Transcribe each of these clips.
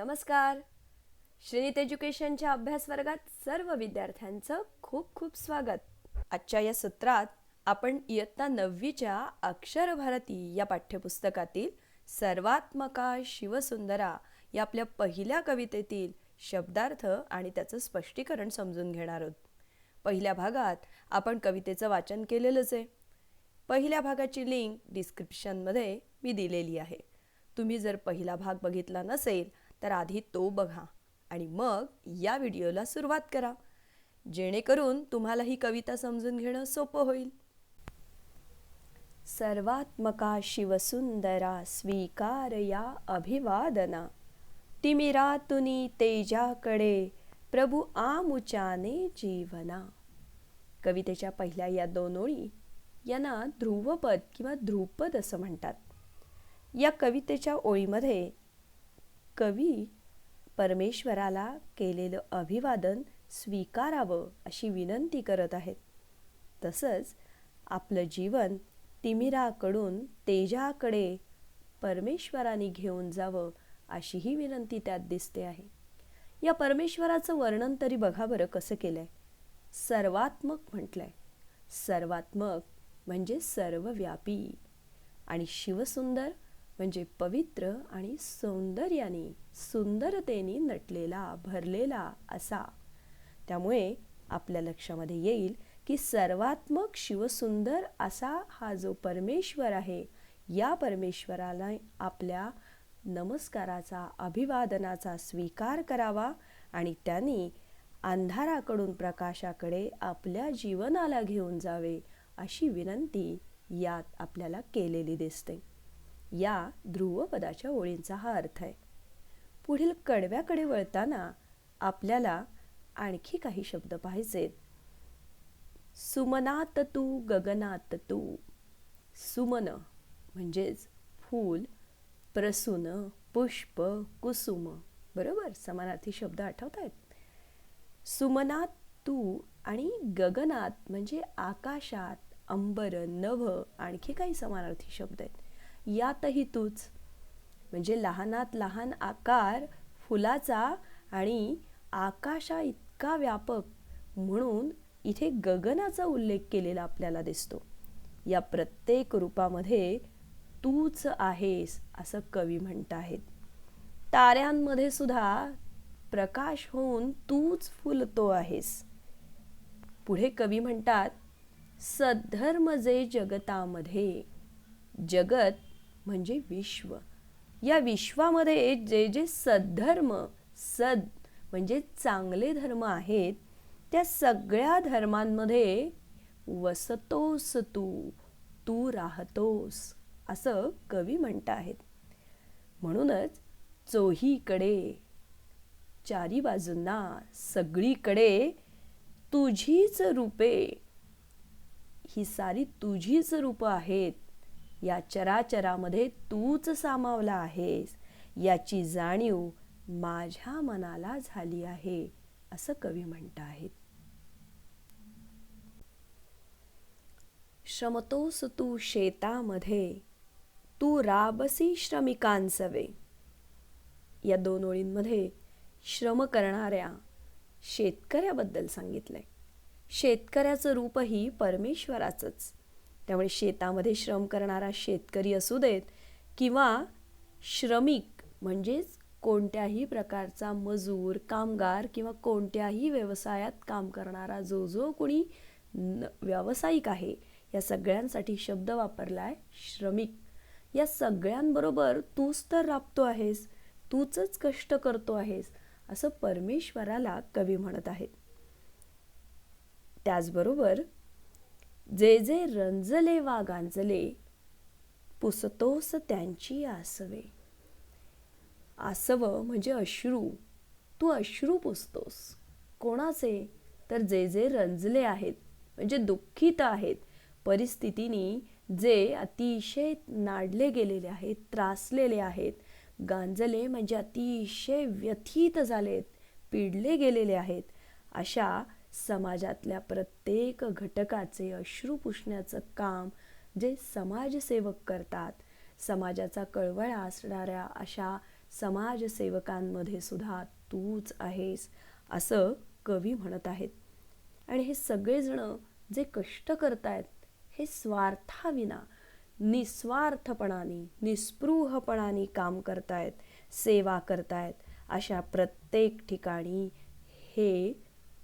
नमस्कार. श्रीनित एज्युकेशनच्या अभ्यास वर्गात सर्व विद्यार्थ्यांचं खूप खूप स्वागत. आजच्या या सत्रात आपण इयत्ता नववीच्या अक्षर भारती या पाठ्यपुस्तकातील सर्वात्मका शिवसुंदरा या आपल्या पहिल्या कवितेतील शब्दार्थ आणि त्याचं स्पष्टीकरण समजून घेणार आहोत. पहिल्या भागात आपण कवितेचं वाचन केलेलंच आहे. पहिल्या भागाची लिंक डिस्क्रिप्शनमध्ये मी दिलेली आहे. तुम्ही जर पहिला भाग बघितला नसेल तर आधी तो बघा आणि मग या व्हिडिओला सुरुवात करा. जेणेकरून तुम्हाला ही कविता समजून घेणं सोपं होईल. सर्वात्मका शिवसुंदरा स्वीकार या अभिवादना तिमिरातुनी तेजाकडे प्रभू आमुचाने जीवना. कवितेच्या पहिल्या या दोन ओळी यांना ध्रुवपद किंवा ध्रुपद असं म्हणतात. या कवितेच्या ओळीमध्ये कवी परमेश्वराला केलेलं अभिवादन स्वीकारावं अशी विनंती करत आहेत. तसंच आपलं जीवन तिमिराकडून तेजाकडे परमेश्वराने घेऊन जावं अशीही विनंती त्यात दिसते आहे. या परमेश्वराचं वर्णन तरी बघा बरं कसं केलं आहे सर्वात्मक म्हटलंय. सर्वात्मक म्हणजे सर्वव्यापी आणि शिवसुंदर म्हणजे पवित्र आणि सौंदर्याने सुंदरतेने नटलेला भरलेला असा. त्यामुळे आपल्या लक्षामध्ये येईल की सर्वात्मक शिवसुंदर असा हा जो परमेश्वर आहे या परमेश्वराला आपल्या नमस्काराचा अभिवादनाचा स्वीकार करावा आणि त्यांनी अंधाराकडून प्रकाशाकडे आपल्या जीवनाला घेऊन जावे अशी विनंती यात आपल्याला केलेली दिसते. या ध्रुवपदाच्या ओळींचा हा अर्थ आहे. पुढील कडव्याकडे वळताना आपल्याला आणखी काही शब्द पाहिजेत सुमनात तू गगनात तू. सुमन म्हणजेच फूल प्रसून पुष्प कुसुम. बरोबर? समानार्थी शब्द आठवत आहेत सुमनात तू आणि गगनात म्हणजे आकाशात अंबर नभ आणखी काही समानार्थी शब्द आहेत. यातही तूच. म्हणजे लहानात लहान आकार फुलाचा आणि आकाशा इतका व्यापक म्हणून इथे गगनाचा उल्लेख केलेला आपल्याला दिसतो. या प्रत्येक रूपामध्ये तूच आहेस असं कवी म्हणत आहेत. ताऱ्यांमध्ये सुद्धा प्रकाश होऊन तूच फुलतो आहेस. पुढे कवी म्हणतात सद्धर्म जे जगतामध्ये जगत म्हणजे विश्व. या विश्वामध्ये जे जे सद्धर्म सद म्हणजे चांगले धर्म आहेत त्या सगळ्या धर्मांमध्ये वसतोस तू तू राहतोस असं कवी म्हणत आहेत म्हणूनच चोहीकडे चारी बाजूंना सगळीकडे तुझीच रूपे ही सारी तुझीच रूपं आहेत. या चराचरामध्ये तूच सामावला आहेस. याची जाणीव माझ्या मनाला झाली आहे असं कवी म्हणत आहेत श्रमतोस तू शेतामध्ये तू राबसी श्रमिकांसवे. या दोन ओळींमध्ये श्रम करणाऱ्या शेतकऱ्याबद्दल सांगितलंय. शेतकऱ्याचं रूपही परमेश्वराचंच. त्यामुळे शेतामध्ये श्रम करणारा शेतकरी असू देत किंवा श्रमिक म्हणजेच कोणत्याही प्रकारचा मजूर कामगार किंवा कोणत्याही व्यवसायात काम करणारा जो जो कोणी व्यावसायिक आहे या सगळ्यांसाठी शब्द वापरला आहे श्रमिक. या सगळ्यांबरोबर तूच तर राबतो आहेस तूच कष्ट करतो आहेस असं परमेश्वराला कवी म्हणत आहेत. त्याचबरोबर जे जे रंजले वा गांजले पुसतोस त्यांची आसवे. आसव म्हणजे अश्रू तू अश्रू पुसतोस. कोणाचे? तर जे जे रंजले आहेत म्हणजे दुःखित आहेत परिस्थितीनी जे अतिशय नाडले गेलेले आहेत त्रासलेले आहेत गांजले म्हणजे अतिशय व्यथित झालेत पिडले गेलेले आहेत अशा समाजातल्या प्रत्येक घटकाचे अश्रू पुसण्याचं काम जे समाजसेवक करतात समाजाचा कळवळा असणाऱ्या अशा समाजसेवकांमध्ये सुद्धा तूच आहेस असं कवी म्हणत आहेत. आणि हे सगळेजण जे कष्ट करतायत हे स्वार्थाविना निस्वार्थपणाने निस्पृहपणाने काम करतायत सेवा करतायत अशा प्रत्येक ठिकाणी हे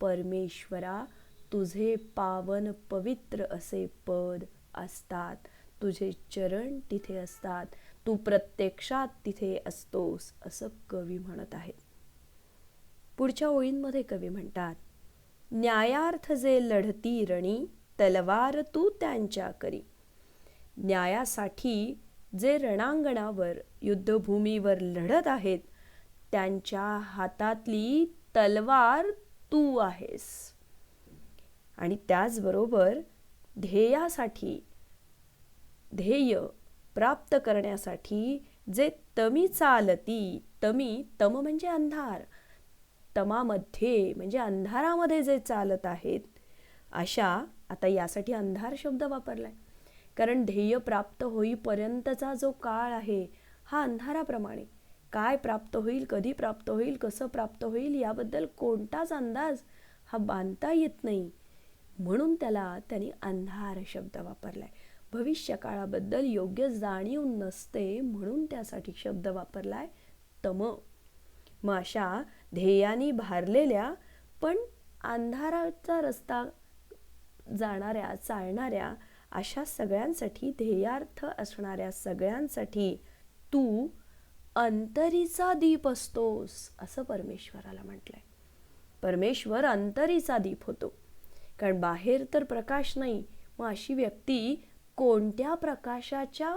परमेश्वरा तुझे पावन पवित्र असे पद असतात. तुझे चरण तिथे असतात. तू प्रत्यक्षात तिथे असतोस असं कवी म्हणत आहेत पुढच्या ओळींमध्ये कवी म्हणतात न्यायार्थ जे लढती रणी तलवार तू त्यांच्या करी. न्यायासाठी जे रणांगणावर युद्धभूमीवर लढत आहेत त्यांच्या हातातली तलवार तू आहेस. आणि त्याचबरोबर ध्येयासाठी ध्येय प्राप्त करण्यासाठी जे तमी चालती तमी तम म्हणजे अंधार तमामध्ये म्हणजे अंधारामध्ये जे चालत आहेत अशा आता यासाठी अंधार शब्द वापरलाय. कारण ध्येय प्राप्त होईपर्यंतचा जो काळ आहे हा अंधाराप्रमाणे. काय प्राप्त होईल कधी प्राप्त होईल कसं प्राप्त होईल याबद्दल कोणताच अंदाज हा बांधता येत नाही. म्हणून त्याला त्यांनी अंधार शब्द वापरलाय. आहे भविष्यकाळाबद्दल योग्य जाणीव नसते म्हणून त्यासाठी शब्द वापरलाय तम. मग अशा ध्येयानी भारलेल्या पण अंधाराचा रस्ता जाणाऱ्या चालणाऱ्या अशा सगळ्यांसाठी ध्येयार्थ असणाऱ्या सगळ्यांसाठी तू अंतरीचा दीप असतोस असं परमेश्वराला म्हटलंय. परमेश्वर अंतरीचा दीप होतो. कारण बाहेर तर प्रकाश नाही मग अशी व्यक्ती कोणत्या प्रकाशाच्या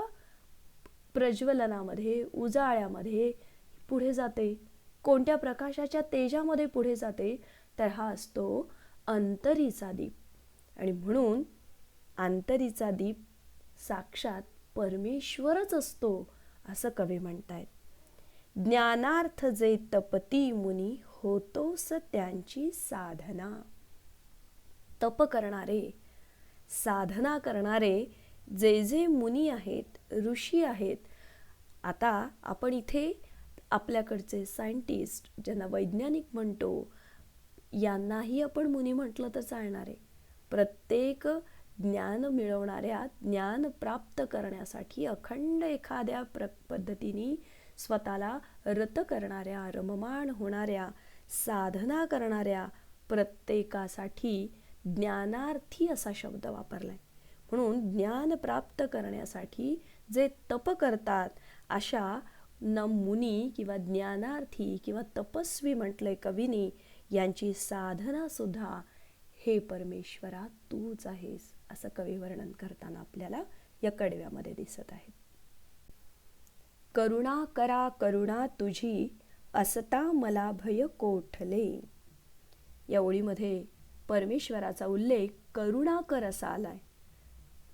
प्रज्वलनामध्ये उजाळ्यामध्ये पुढे जाते? कोणत्या प्रकाशाच्या तेजामध्ये पुढे जाते? तर हा असतो अंतरीचा दीप. आणि म्हणून अंतरीचा दीप साक्षात परमेश्वरच असतो असं कवी म्हणतायत. ज्ञानार्थ जे तपती मुनी होतोस त्यांची साधना. तप करणारे साधना करणारे जे जे मुनी आहेत ऋषी आहेत आता आपण इथे आपल्याकडचे सायंटिस्ट ज्यांना वैज्ञानिक म्हणतो यांनाही आपण मुनी म्हटलं तर चालणार. आहे प्रत्येक ज्ञान मिळवणाऱ्या ज्ञान प्राप्त करण्यासाठी अखंड एखाद्या प्र पद्धतीने स्वतःला रत करणाऱ्या रममाण होणाऱ्या साधना करणाऱ्या प्रत्येकासाठी ज्ञानार्थी असा शब्द वापरलाय. म्हणून ज्ञान प्राप्त करण्यासाठी जे तप करतात अशा न मुनी किंवा ज्ञानार्थी किंवा तपस्वी म्हटलंय कवीनी यांची साधना सुद्धा हे परमेश्वरा तूच आहेस असं कवी वर्णन करताना आपल्याला या कडव्यामध्ये दिसत आहे करुणा करा करुणा तुझी असता मला भय कोठले? या ओळीमध्ये परमेश्वराचा उल्लेख करुणा कर असा आलाय.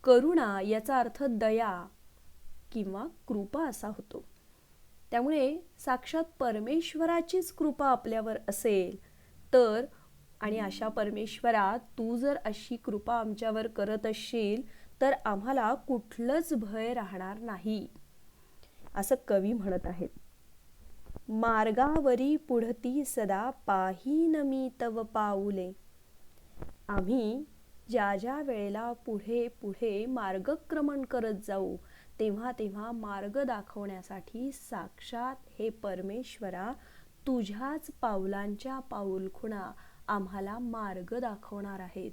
करुणा याचा अर्थ दया किंवा कृपा असा होतो. त्यामुळे साक्षात परमेश्वराचीच कृपा आपल्यावर असेल तर आणि अशा परमेश्वरा तू जर अशी कृपा आमच्यावर करत असशील तर आम्हाला कुठलंच भय राहणार नाही. असं कवी म्हणत आहेत. मार्गावरी पुढती सदा पाहीन मी तव पाऊले. आम्ही ज्या ज्या वेळेला पुढे पुढे मार्गक्रमण करत जाऊ तेव्हा तेव्हा मार्ग दाखवण्यासाठी साक्षात हे परमेश्वरा तुझ्याच पावलांच्या पाऊलखुणा आम्हाला मार्ग दाखवणार आहेत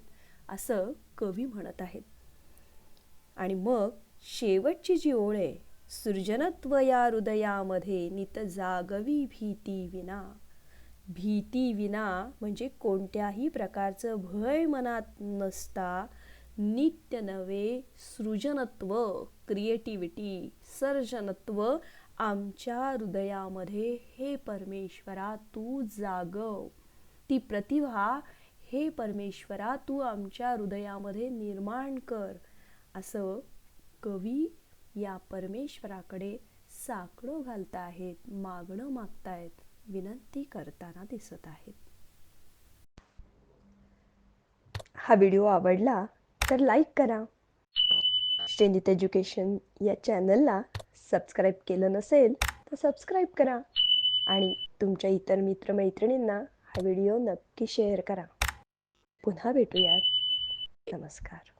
असं कवी म्हणत आहेत. आणि मग शेवटची जी ओळ आहे सृजनत्व या हृदयामध्ये नित जागवी भीती विना. भीती विना म्हणजे कोणत्याही प्रकारचं भय मनात नसता. नित्य नवे सृजनत्व क्रिएटिव्हिटी सर्जनत्व आमच्या हृदयामध्ये हे परमेश्वरा तू जागव. ती प्रतिभा हे परमेश्वरा तू आमच्या हृदयामध्ये निर्माण कर. असं कवी या परमेश्वराकडे साकडो घालत आहेत मागणं मागतायत विनंती करताना दिसत आहेत. हा व्हिडिओ आवडला तर लाईक करा. श्रेनित एज्युकेशन या चॅनलला सबस्क्राईब केलं नसेल तर सबस्क्राईब करा आणि तुमच्या इतर मित्रमैत्रिणींना हा व्हिडिओ नक्की शेअर करा. पुन्हा भेटूयात. नमस्कार.